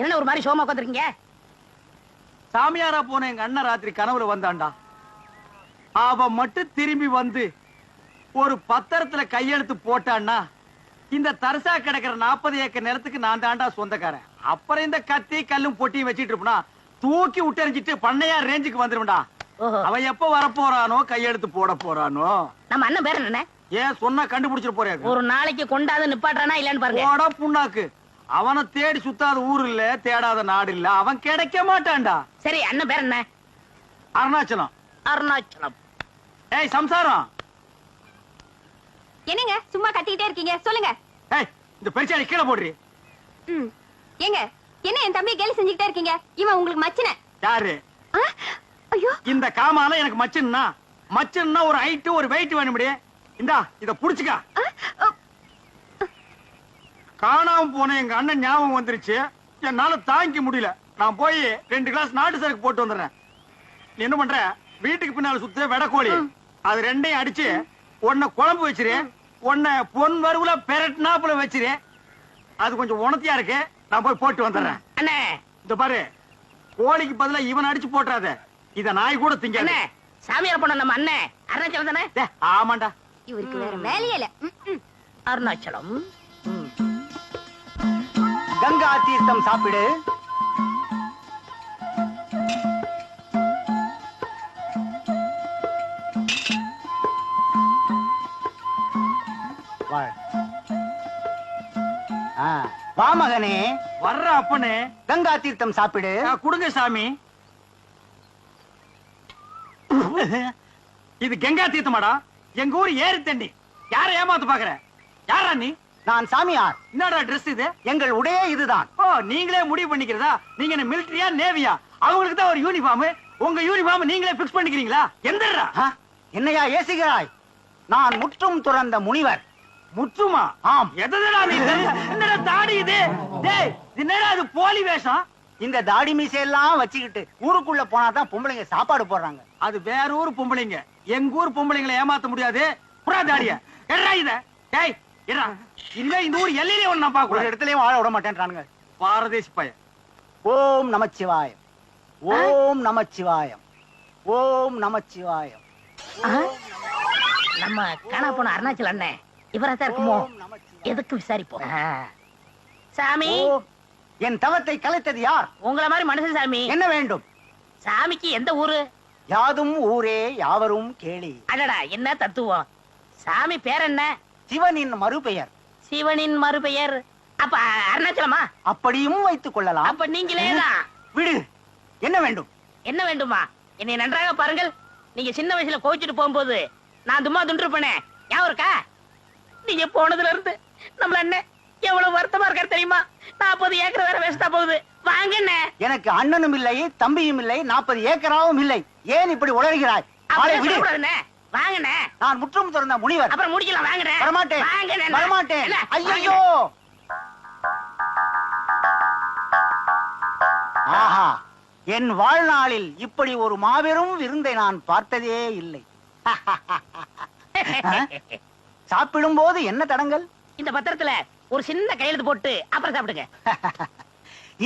என்ன ஒரு மாதிரி சோமா உட்காந்துருக்கீங்க சாமியாரா போன எங்க அண்ணன் ராத்திரி கனவுல வந்தான்டா. அவ மட்டும் திரும்பி வந்து ஒரு பத்திரத்துல கையெழுத்து போட்டான்னா இந்த தரிசா கிடக்கிற நாற்பது ஏக்கர் நிலத்துக்கு நான் தாண்டா சொந்தக்காரன். அப்புறம் இந்த கத்தி கல்லும் பொட்டியும் வச்சிட்டு இருப்பா தூக்கி விட்டெறிஞ்சிட்டு பண்ணையார் ரேஞ்சுக்கு வந்துருவா அவன் எப்ப வர போறானோ கையெழுத்து போட போறானோ. நம்ம அண்ணன் பேர் என்ன? ஏன் சொன்னா கண்டுபிடிச்சிட்டு போறாரு ஒரு நாளைக்கு கொண்டாந்து நிப்பாட்டுறானா இல்லன்னு பாருங்க. புண்ணாக்கு. அவனை தேடி சுத்தாத ஊர் இல்ல தேடாத நாடு இல்ல. அவன் கிடைக்க மாட்டான்டா. சரி அண்ணன் பேர் என்ன? அருணாச்சலம். அருணாச்சலம். ஏய் சம்சாரம். என்னங்க சும்மா கத்திக்கிட்டே இருக்கீங்க? சொல்லுங்க. ஏய் இந்த பெருச்சாடி கீழே போடுறி. ம் ஏங்க என்ன என் தம்பியை கேலி செஞ்சுக்கிட்டே இருக்கீங்க? இவன் உங்களுக்கு மச்சின. யாரு? ஐயோ. இந்த காமால எனக்கு மச்சுன்னா மச்சுன்னா ஒரு ஹைட் ஒரு வெயிட் வேணும்டி. இந்தா இத புடிச்சுக்க. காணாம போன எங்க அண்ணன் ஞாபகம் வந்துருச்சு. என்னால தாங்கிக்க முடியல. நான் போய் ரெண்டு கிளாஸ் நாட்டு சரக்கு போட்டு வந்துடுறேன். நீ என்ன பண்ற? வீட்டுக்கு பின்னால சுத்த வெடக்கோழி அது ரெண்டையும் அடிச்சு உன்னை குழம்பு வச்சிரு உன்னை பொன் வறுவுல பெரட்னாப்புல வச்சிரு. அது கொஞ்சம் உணத்தியா இருக்கு? நான் போய் போட்டு வந்துடுறேன். அண்ணே. இந்த பாரு கோழிக்கு பதிலா இவன் அடிச்சு போட்டுறாத. இத நாய் கூட திங்காது. அண்ணே சாமியார் பண்ண நம்ம அண்ணன் அருணாச்சலம் தானே? ஆமாண்டா. இவருக்கு வேற வேலையே இல்ல. அருணாச்சலம். கங்கா தீர்த்தம் சாப்பிடு. வா மகனே. வர்ற அப்பனே. கங்கா தீர்த்தம் சாப்பிடு. கொடுங்க சாமி. இது கங்கா தீர்த்தமாடா. எங்க ஊர் ஏரி தண்ணி. யார ஏமாத்து பாக்குற யாரா நீ? நான் சாமியார். என்னடா ட்ரெஸ் இது? எங்கள் உடையே இதுதான். ஓ நீங்களே முடிவு பண்ணிக்கிறதா? நீங்க என்ன மிலிட்டரியா நேவியா அவங்களுக்கு தான் ஒரு யூனிஃபார்ம் உங்க யூனிஃபார்ம் நீங்களே பிக்ஸ் பண்ணிக்கிறீங்களா? எந்தடா என்னையா ஏசுகிறாய்? நான் முற்றும் துறந்த முனிவர். முற்றுமா? ஆம். எதடா நீ? என்னடா தாடி இது? டேய் என்னடா இது போலி வேஷம்? இந்த தாடி மீசையெல்லாம் வச்சுக்கிட்டு ஊருக்குள்ள போனாதான் பொம்பளைங்க சாப்பாடு போடுறாங்க. அது வேற ஊர் பொம்பளைங்க. எங்க ஊர் பொம்பளைங்களை ஏமாத்த முடியாது. புறா தாடிய. எடா இத? டேய் இல்ல இந்த ஊர் எல்லையிலே ஒண்ணு நான் இடத்துலயும் வாழ விட மாட்டேன்றானுங்க. பாரதேசி பையன் ஓம் நமச்சிவாயம். ஓம் நமச்சிவாயம். ஓம் நமச்சிவாயம். நம்ம காணா போன அருணாச்சலம் அண்ணன் இவராத்தான் இருக்குமோ. எதுக்கு விசாரிப்போம். சாமி. என் தவத்தை கலைத்தது யார்? உங்கள மாதிரி மனுஷன் சாமி. என்ன வேண்டும்? சாமிக்கு எந்த ஊரு? யாதும் ஊரே யாவரும் கேளி. அடடா என்ன தத்துவம்? சாமி பேர் என்ன? சிவனின் மறுபெயர். சிவனின் மறுபெயர். அப்ப அருணாச்சலமா? அப்படியும் வைத்துக் கொள்ளலாம். அப்ப நீங்களே தான் விடு. என்ன வேண்டும்? என்ன வேண்டுமா? என்னை நன்றாக பாருங்கள். நீங்க சின்ன வயசுல கோச்சிட்டு போகும்போது நான் தும்மா துண்டிருப்பேனே. ஞாபகம் இருக்கா? நீங்க போனதுல இருந்து நம்மள அண்ணன் எவ்வளவு வருத்தமா இருக்காரு தெரியுமா? நாற்பது ஏக்கர் வேற வேஸ்டா போகுது. வாங்க அண்ணே. எனக்கு அண்ணனும் இல்லை தம்பியும் இல்லை நாற்பது ஏக்கராவும் இல்லை. ஏன் இப்படி உளறுகிறாய்? வாங்கண்ணே. நான் முற்றும் துறந்த முனிவர். அப்புறம் முடிக்கலாம் வாங்கண்ணே. வரமாட்டேன். வாங்கண்ணே. வரமாட்டேன்? ஐயோ ஆஹா என் வாழ்நாளில் இப்படி ஒரு மாபெரும் விருந்தை நான் பார்த்ததே இல்லை. சாப்பிடும் போது என்ன தடங்கள்? இந்த பத்திரத்துல ஒரு சின்ன கையெழுத்து போட்டு அப்புறம் சாப்பிடுங்க.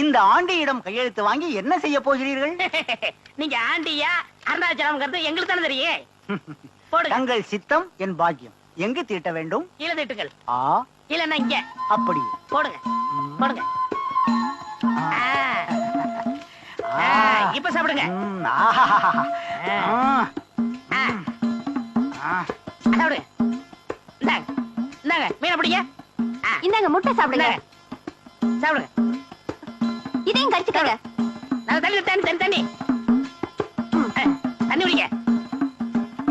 இந்த ஆண்டியிடம் கையெழுத்து வாங்கி என்ன செய்ய போகிறீர்கள்? நீங்க ஆண்டியா அருணாச்சலம்ங்கிறது எங்களுக்கு தானே தெரியும். போடுங்க தங்கள் சித்தம் என் பாக்கியம். எங்கு தீட்ட வேண்டும்? கீழே திட்டுகள் ஆ. இல்லன்னா இங்க. அப்படி போடுங்க. போடுங்க. ஆ, ஆ, இப்ப சாப்பிடுங்க. சாப்பிடுங்க. இந்தாங்க. இந்தாங்க. மீனை பிடிங்க. ஆ, இந்தாங்க முட்டை சாப்பிடுங்க. சாப்பிடுங்க. இதையும் கடிச்சுக்கோங்க நல்ல தண்ணி தண்ணி தண்ணி தண்ணி. தண்ணி குடிங்க.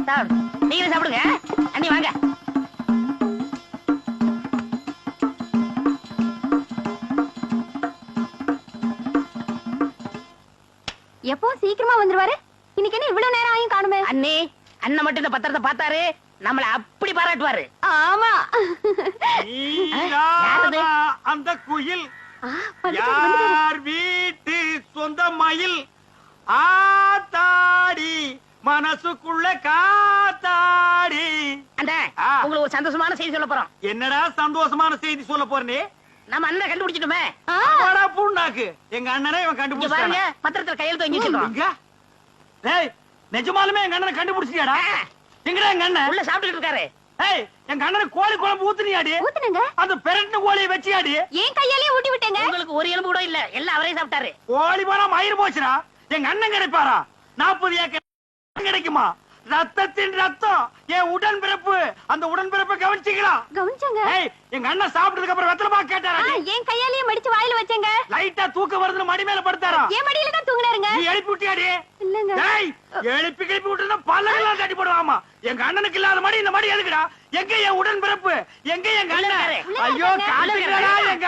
சாப்பிடுங்க. நீங்களே சாப்பிடுங்க. தண்ணி வாங்க. எப்போ சீக்கிரமா வந்துருவாரு? இன்னைக்கு என்ன இவ்வளவு நேரம் ஆயும் காணுமே? அண்ணி அண்ணன் மட்டும் இந்த பத்திரத்தை பார்த்தாரு நம்மள அப்படி பாராட்டுவாரு. ஆமா? அந்த குயில். யார் வீட்டு சொந்த மயில்? ஆத்தாடி மனசுக்குள்ள காத்தாடி. ஆ. உங்களுக்கு ஒரு சந்தோஷமான செய்தி சொல்ல போறோம். என்னடா சந்தோஷமான செய்தி சொல்ல போறனே? நம்ம அண்ணன் கண்டுபிடிச்சிட்டுமே. பூண்டாக்கு எங்க அண்ணனே இவன் இங்க பாருங்க கண்டுபிடிச்சான் பத்திரத்துல கையெழுத்து வாங்கி வச்சிருக்கோம் டேய் நிஜமாலுமே எங்க அண்ணனை கண்டுபிடிச்சிட்டியாடா? ஆ, எங்கடா எங்க அண்ணன்? உள்ள சாப்பிட்டுட்டு இருக்காரு. ஏய் எங்க அண்ணனுக்கு கோழி குழம்பு ஊத்துனியாடி? ஊத்துனங்க. அந்த பெரட்டின கோழியை வச்சியாடி? ஏன் கையாலேயே ஊட்டி விட்டேங்க. உங்களுக்கு ஒரு எலும்பு கூட இல்ல எல்லாம் அவரே சாப்பிட்டாரு. கோழி போனா மயிர் போச்சுடா. எங்க அண்ணன் கிடைப்பாரா? நாற்பது ஏக்கர் கிடைக்குமா? ரத்தத்தின் ரத்தம். என் உடன் பிறப்பு அந்த உடன் பிறப்பை கவனிச்சிக்கலாம் கவனிச்சங்க எங்க அண்ணன் சாப்பிட்டதுக்கு அப்புறம் வெத்தலமா கேட்டாரா ஏன் கையாலேயே மடிச்சு வாயில வச்சேங்க. லைட்டா தூக்கம் வருதுன்னு மடி மேல படுத்தாரா? என் மடியில தான் தூங்குனாருங்க. நீ எழுப்பி விட்டியாடி? இல்லங்க. ஏய் எழுப்பி கிளப்பி விட்டுனா பல்லெல்லாம் தட்டி போடுவாமா? எங்க அண்ணனுக்கு இல்லாத மடி இந்த மடி எதுக்குடா? எங்க என் உடன் பிறப்பு எங்க எங்க அண்ணன்? ஐயோ. காட்டுகிறா எங்க